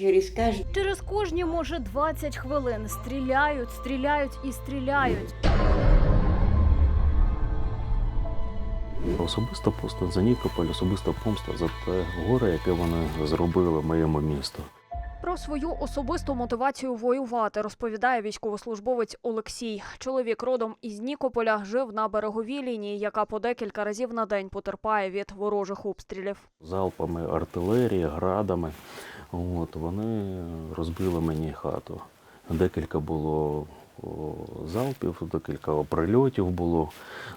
Через каждый Через кожні, може, 20 хвилин стріляють, стріляють і стріляють. Особисто просто за Нікополь, особиста помста за те горе, яке вони зробили моєму місту. Про свою особисту мотивацію воювати розповідає військовослужбовець Олексій. Чоловік родом із Нікополя жив на береговій лінії, яка по декілька разів на день потерпає від ворожих обстрілів. Залпами артилерії, градами. От, вони розбили мені хату. Декілька було залпів, декілька прильотів було.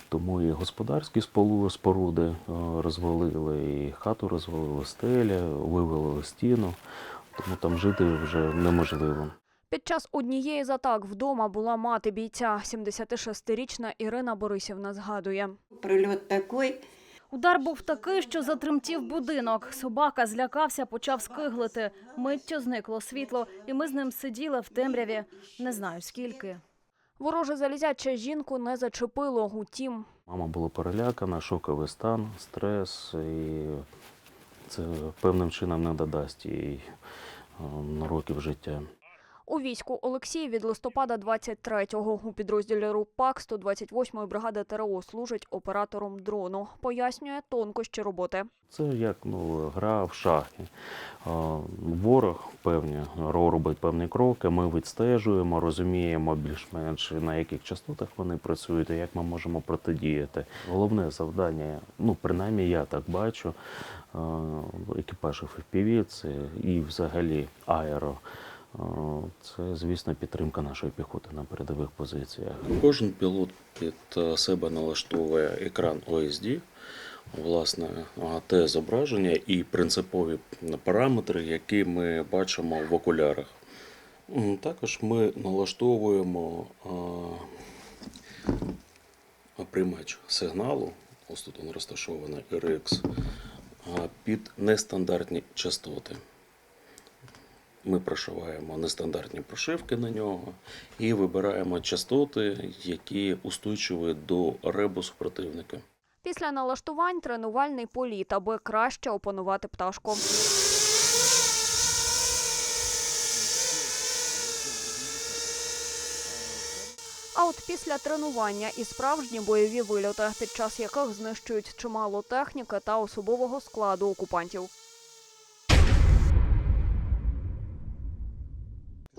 Тому і господарські споруди розвалили, і хату розвалили, стеля, вивели стіну. Тому там жити вже неможливо. Під час однієї з атак вдома була мати бійця. 76-річна Ірина Борисівна згадує. пролет такой, Удар був такий, що затремтів будинок. Собака злякався, почав скиглити. Миттю зникло світло, і ми з ним сиділи в темряві. Не знаю скільки. Вороже залізяче жінку не зачепило. Утім, Мама була перелякана, шоковий стан, стрес, і це певним чином не додасть їй е, років життя. У війську Олексій від листопада 23-го у підрозділі РУПАК 128-ї бригади ТРО служить оператором дрону. Пояснює тонкощі роботи. Це як ну, гра в шахи. Ворог певні робить певні кроки. Ми відстежуємо, розуміємо більш-менш на яких частотах вони працюють, і як ми можемо протидіяти. Головне завдання, ну принаймні я так бачу, екіпажів FPV, це і взагалі аеро. Це, звісно, підтримка нашої піхоти на передових позиціях. Кожен пілот під е, себе налаштовує екран OSD, власне, те зображення і принципові параметри, які ми бачимо в окулярах. Також ми налаштовуємо приймач сигналу, ось тут він розташований RX, під нестандартні частоти. Ми прошиваємо нестандартні прошивки на нього і вибираємо частоти, які устойчиві до ребусу противника. Після налаштувань тренувальний політ, аби краще опанувати пташку. А от після тренування і справжні бойові вильоти, під час яких знищують чимало техніки та особового складу окупантів.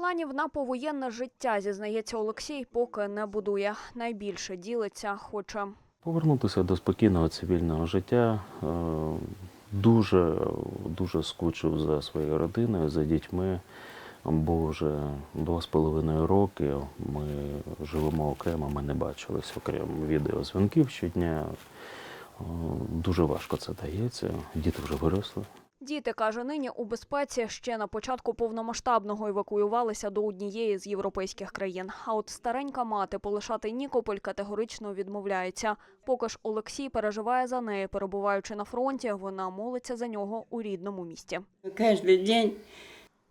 Планів на повоєнне життя, зізнається Олексій, поки не будує. Найбільше ділиться, хоче Повернутися до спокійного цивільного життя. Е, Дуже, дуже скучив за своєю родиною, за дітьми, бо вже два з половиною роки ми живемо окремо, ми не бачились, окремо відеозвінків щодня. Е, Дуже важко це дається. Діти вже виросли. Діти, каже, нині у безпеці ще на початку повномасштабного евакуювалися до однієї з європейських країн. А от старенька мати полишати Нікополь категорично відмовляється. Поки ж Олексій переживає за неї, перебуваючи на фронті, вона молиться за нього у рідному місті. каждый день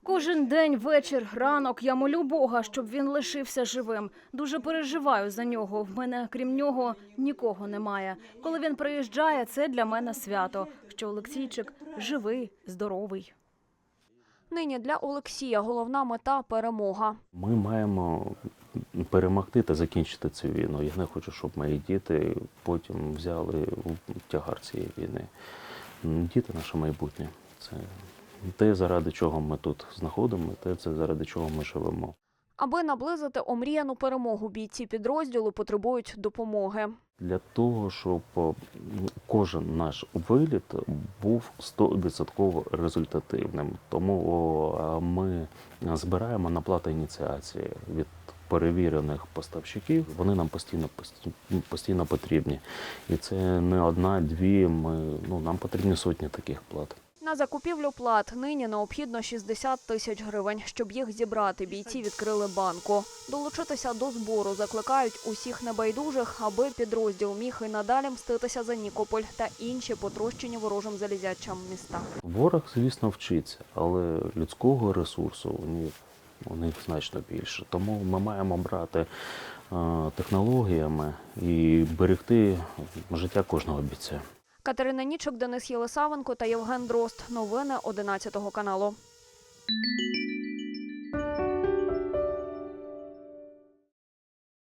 Кожен день, вечір, ранок я молю Бога, щоб він лишився живим. Дуже переживаю за нього. В мене, крім нього, нікого немає. Коли він приїжджає, це для мене свято. Що Олексійчик живий, здоровий. Нині для Олексія головна мета перемога. Ми маємо перемогти та закінчити цю війну. Я не хочу, щоб мої діти потім взяли тягар цієї війни. Діти наше майбутнє. Це те, заради чого ми тут знаходимо, те, це заради чого ми живемо. Аби наблизити омріяну перемогу, бійці підрозділу потребують допомоги. Для того, щоб кожен наш виліт був 100% результативним. Тому ми збираємо на плату ініціації від перевірених поставщиків. Вони нам постійно постійно, постійно потрібні. І це не одна, дві. Ми ну нам потрібні сотні таких плат. На закупівлю плат нині необхідно 60 тисяч гривень. Щоб їх зібрати, бійці відкрили банку. Долучитися до збору закликають усіх небайдужих, аби підрозділ міг і надалі мститися за Нікополь та інші потрощені ворожим залізячам міста. Ворог, звісно, вчиться, але людського ресурсу у них, значно більше. Тому ми маємо брати е, технологіями і берегти життя кожного бійця. Катерина Нічок, Денис Єлисавенко та Євген Дрозд. Новини 11 каналу.